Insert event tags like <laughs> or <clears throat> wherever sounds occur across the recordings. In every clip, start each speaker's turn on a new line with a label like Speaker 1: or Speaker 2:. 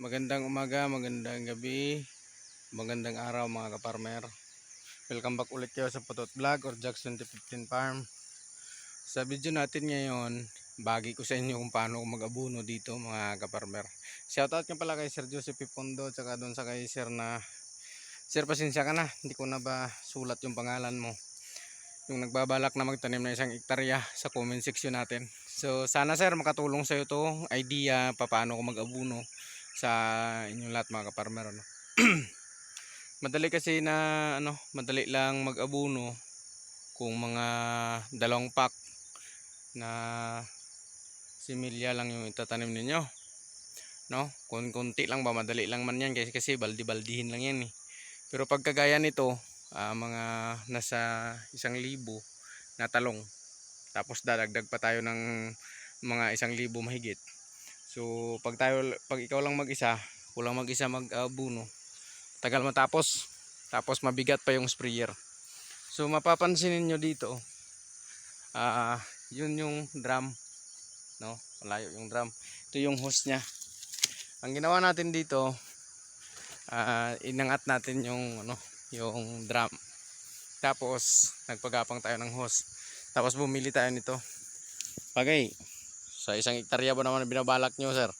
Speaker 1: Magandang umaga, magandang gabi, magandang araw mga kaparmer. Welcome back ulit kayo sa Putot Vlog or Jackson 2015 Farm. Sa video natin ngayon, bagi ko sa inyo kung paano mag-abuno dito mga kaparmer. Shoutout nga pala kay Sir Joseph Pipondo tsaka doon sa kay Sir na Sir pasensya ka na, hindi ko na ba sulat yung pangalan mo. Yung nagbabalak na magtanim ng isang ektarya sa comment section natin. So sana sir makatulong sa iyo to idea paano ko mag-abuno sa inyong lahat mga kaparmer ano. <clears throat> madali kasi na ano, madali lang mag-abuno kung mga dalawang pack na similya lang yung itatanim ninyo. No? Kung konti lang ba madali lang man yan kasi kasi baldi-baldihin lang yan eh. Pero pag kagaya nito, ah, mga nasa isang libo na talong. Tapos dadagdag pa tayo ng mga isang libo mahigit. So pag tayo pag ikaw lang mag-isa, kulang mag-isa mag-abuno. tagal matapos. Tapos mabigat pa yung sprayer. So mapapansin niyo dito, ah yun yung drum, no? Malayo yung drum. Ito yung hose niya. Ang ginawa natin dito, ah inangat natin yung ano, yung drum. Tapos nagpagapang tayo ng hose. Tapos bumili tayo nito. Bagay, sa isang hektarya ba naman binabalak nyo sir.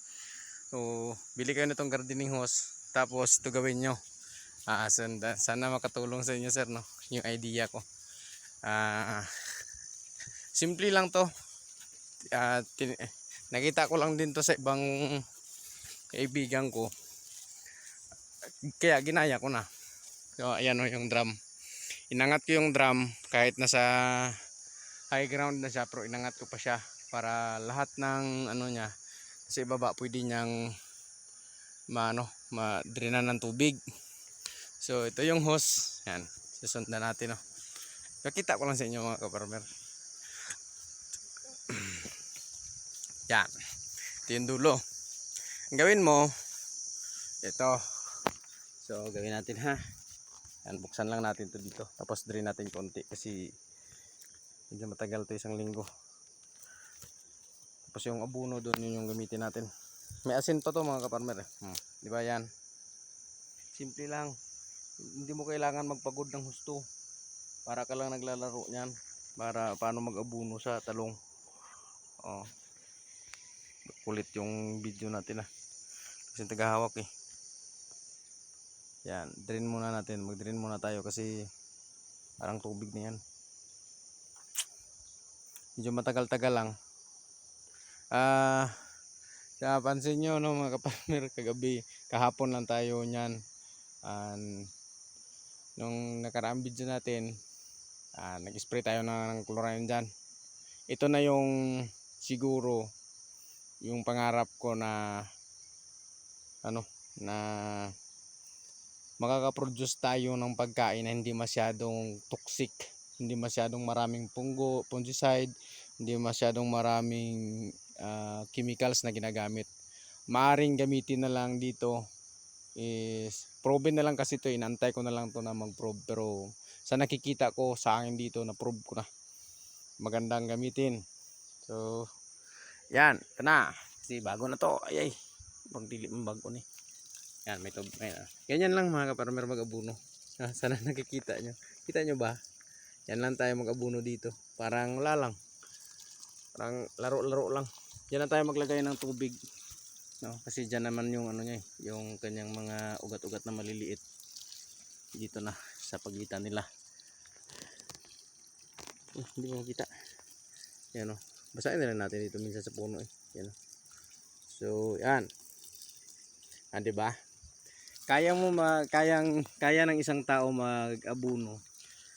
Speaker 1: So bili kayo nitong gardening hose. Tapos ito gawin nyo. Ah, sana, sana makatulong sa inyo sir no? Yung idea ko. Ah, simple lang to. Ah, tin- nakita ko lang din to sa ibang kaibigan ko. Kaya ginaya ko na. So ayan o yung drum. Inangat ko yung drum kahit nasa high ground na siya pero inangat ko pa siya para lahat ng ano niya sa ibaba pwede niyang maano madrenan ng tubig. So ito yung hose. Yan susundan natin no kakita ko lang sa inyo mga kaparmer <clears throat> yan ito yung dulo. Ang gawin mo ito. So gawin natin ha? Yan buksan lang natin to dito. Tapos drain natin konti kasi medyo matagal to isang linggo tapos yung abuno doon yun yung gamitin natin. May asin pa to mga kaparmer. Eh. Hmm. Di ba yan? Simple lang. Hindi mo kailangan magpagod ng husto. Para ka lang naglalaro niyan. Para paano mag-abuno sa talong. Oh. Kulit yung video natin ah. Kasi tagahawak eh. Yan, drain muna natin. Mag-drain muna tayo kasi parang tubig na yan. Medyo matagal-tagal lang. Ah, uh, pansin nyo no mga kapartner <laughs> kagabi, kahapon lang tayo niyan. And nung nakaraang video natin, ah, nag-spray tayo ng chlorine diyan. Ito na yung siguro yung pangarap ko na ano na makaka-produce tayo ng pagkain na hindi masyadong toxic, hindi masyadong maraming punggo, fungicide, hindi masyadong maraming uh, chemicals na ginagamit. Maaring gamitin na lang dito is proven na lang kasi ito inantay ko na lang to na mag-probe. Pero sa nakikita ko sa akin dito na probe ko na. Magandang gamitin. So yan ito na. Kasi bago na to. Ay ay pagdili mo bago ni yan may to may, uh, ganyan lang mga kaparmer mag-abuno. <laughs> Ah, sana nakikita nyo. Kita nyo ba? Yan lang tayo mag-abuno dito. Parang wala lang. Parang laro-laro lang Diyan tayo maglagay ng tubig. No, kasi diyan naman yung ano niya, eh, yung kanyang mga ugat-ugat na maliliit. Dito na sa pagitan nila. Eh, hindi mo makita. Yan oh. Basahin na natin dito minsan sa puno eh. Yan oh. So, yan. Ah, 'di ba? Kaya mo ma kayang kaya ng isang tao mag-abuno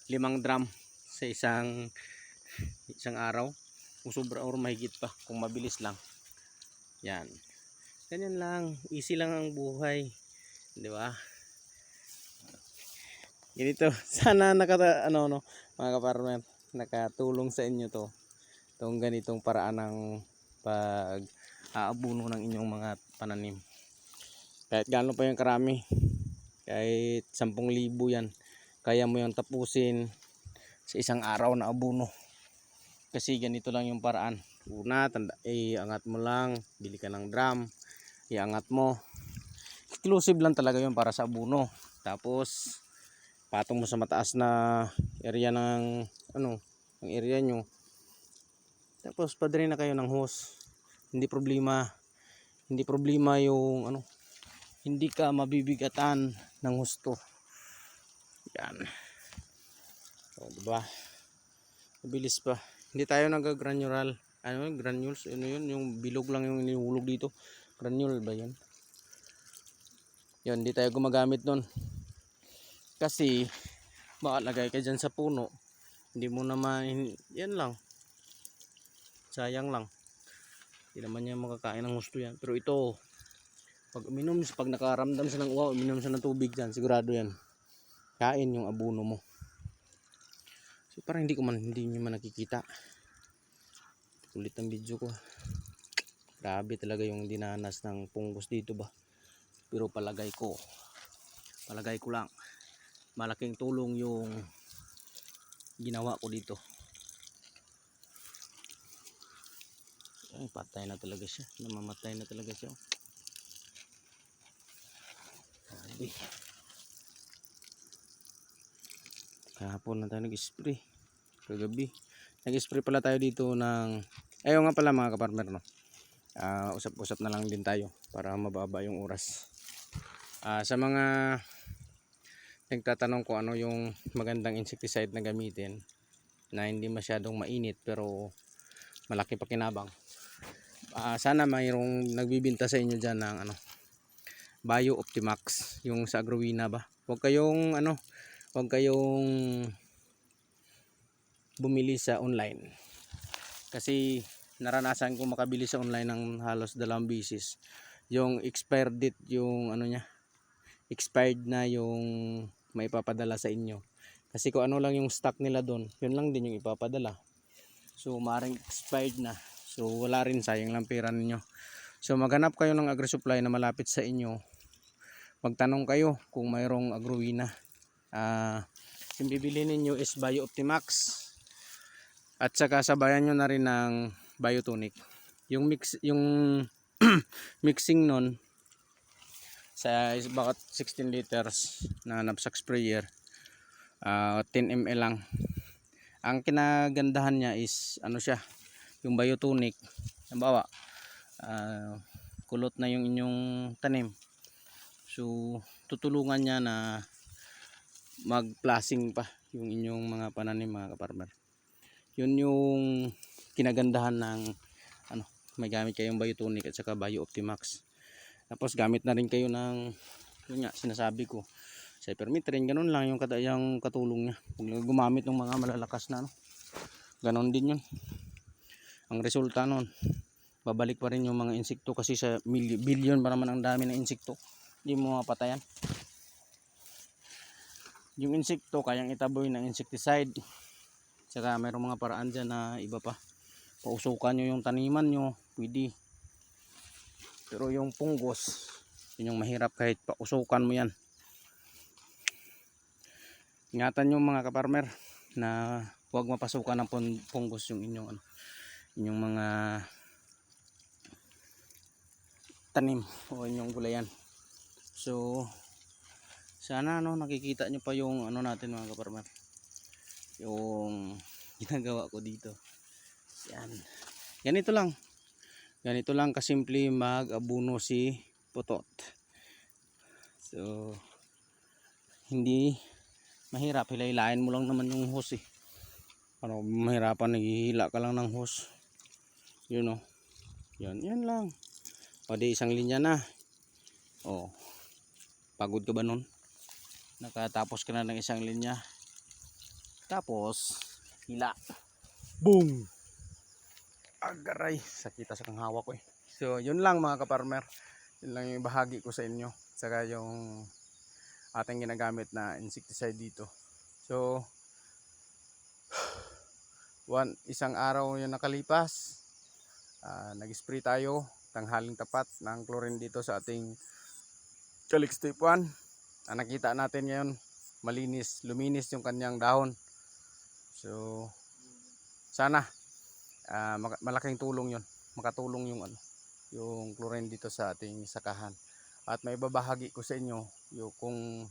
Speaker 1: limang drum sa isang isang araw kung sobra or mahigit pa kung mabilis lang. Yan. Ganyan lang. Easy lang ang buhay. Di ba? Ganito. <laughs> Sana nakata ano no mga kaparmer nakatulong sa inyo to. Itong ganitong paraan ng pag aabuno ng inyong mga pananim. Kahit gaano pa yung karami. Kahit 10,000 yan. Kaya mo yung tapusin sa isang araw na abuno kasi ganito lang yung paraan una tanda, iangat mo lang bili ka ng drum iangat mo exclusive lang talaga yun para sa abuno. Tapos, patong mo sa mataas na area ng, ano, ng area nyo. Tapos, padre na kayo ng hose. Hindi problema, hindi problema yung, ano, hindi ka mabibigatan ng husto. Yan. O, diba? Mabilis pa. Hindi tayo nag-granular. Ano yun? Granules? Ano yun? Yung bilog lang yung inihulog dito. Granule ba yun? Yun, hindi tayo gumagamit nun. Kasi, baka lagay ka dyan sa puno. Hindi mo naman, yan lang. Sayang lang. Hindi naman niya makakain ng gusto yan. Pero ito, pag uminom, pag nakaramdam siya ng uwa, uminom siya ng tubig dyan, sigurado yan. Kain yung abuno mo. So, parang hindi ko man, hindi nyo man nakikita. Kulit ang video ko. Grabe talaga yung dinanas ng punggos dito ba. Pero palagay ko, palagay ko lang, malaking tulong yung ginawa ko dito. Ay, patay na talaga siya. Namamatay na talaga siya. Grabe. Kahapon na tayo nag-spray. Kagabi. Nag-spray pala tayo dito ng... Ayaw nga pala mga kaparmer no. Ah, usap-usap na lang din tayo para mababa yung oras. Ah, sa mga nagtatanong ko ano yung magandang insecticide na gamitin na hindi masyadong mainit pero malaki pa kinabang. Ah, sana mayroong nagbibinta sa inyo diyan ng ano Bio Optimax yung sa Agrowina ba. Huwag kayong ano, huwag kayong bumili sa online. Kasi naranasan ko makabili sa online ng halos dalawang bisis. Yung expired date yung ano niya, expired na yung may ipapadala sa inyo. Kasi kung ano lang yung stock nila doon, yun lang din yung ipapadala. So maring expired na. So wala rin sayang lang pera ninyo. So maghanap kayo ng agri-supply na malapit sa inyo. Magtanong kayo kung mayroong agrowina. Ah, yung bibili ninyo is Bio Optimax. At saka sabayan nyo na rin ng Biotonic. Yung mix yung <clears throat> mixing nun sa is about 16 liters na knapsack sprayer. ah 10 ml lang. Ang kinagandahan niya is ano siya, yung Biotonic. Halimbawa, ah, kulot na yung inyong tanim. So, tutulungan niya na mag-plasing pa yung inyong mga pananim mga kaparmer. Yun yung kinagandahan ng ano, may gamit kayong Biotonic at saka Bio Optimax. Tapos gamit na rin kayo ng yun nga sinasabi ko Cypermethrin, ganun lang yung, kata, yung katulong niya. Huwag gumamit ng mga malalakas na ano. Ganon din yun. Ang resulta nun, babalik pa rin yung mga insekto kasi sa billion pa naman ang dami ng insekto. Hindi mo mapatayan. Yung insekto, kayang itaboy ng insecticide. Saka mayroong mga paraan dyan na iba pa. Pausukan nyo yung taniman nyo, pwede. Pero yung punggos, yun yung mahirap kahit pausukan mo yan. Ingatan nyo mga kaparmer na huwag mapasukan ng pun- punggos yung inyong ano, inyong mga tanim o inyong gulayan. So sana no nakikita nyo pa yung ano natin mga kaparmer. Yung <laughs> ginagawa ko dito. Yan. Ganito lang. Ganito lang kasimple mag-abuno si Putot. So hindi mahirap hilailain mo lang naman yung hose eh ano mahirapan naghihila ka lang ng hose yun o yan yan lang o isang linya na o pagod ka ba nun nakatapos ka na ng isang linya. Tapos hila. Boom! Agaray. Sakita sa kang hawak ko eh. So yun lang mga kaparmer yun lang yung bahagi ko sa inyo. Saka yung ating ginagamit na insecticide dito. So, one, isang araw yung nakalipas, ah, nag-spray tayo, tanghaling tapat ng chlorine dito sa ating Calix Type 1. Ah, nakita natin ngayon, malinis, luminis yung kanyang dahon. So, sana, maka- malaking tulong yon makatulong yung ano, yung chlorine dito sa ating sakahan. at may babahagi ko sa inyo yung kung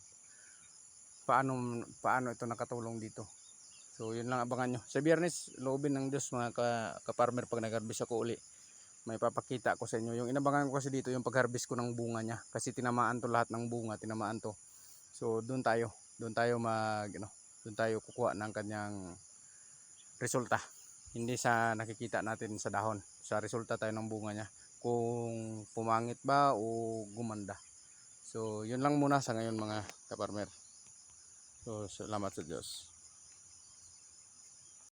Speaker 1: paano paano ito nakatulong dito. So yun lang abangan nyo. Sa biyernes, loobin ng Diyos mga ka, ka-farmer pag nag-harvest ako uli. May papakita ko sa inyo. Yung inabangan ko kasi dito yung pag-harvest ko ng bunga niya. Kasi tinamaan to lahat ng bunga, tinamaan to. So doon tayo, doon tayo mag, ano, doon tayo kukuha ng kanyang resulta. Hindi sa nakikita natin sa dahon. Sa resulta tayo ng bunga niya. Kung pumangit ba o gumanda. So yun lang muna sa ngayon mga ka-farmer. So salamat sa Diyos.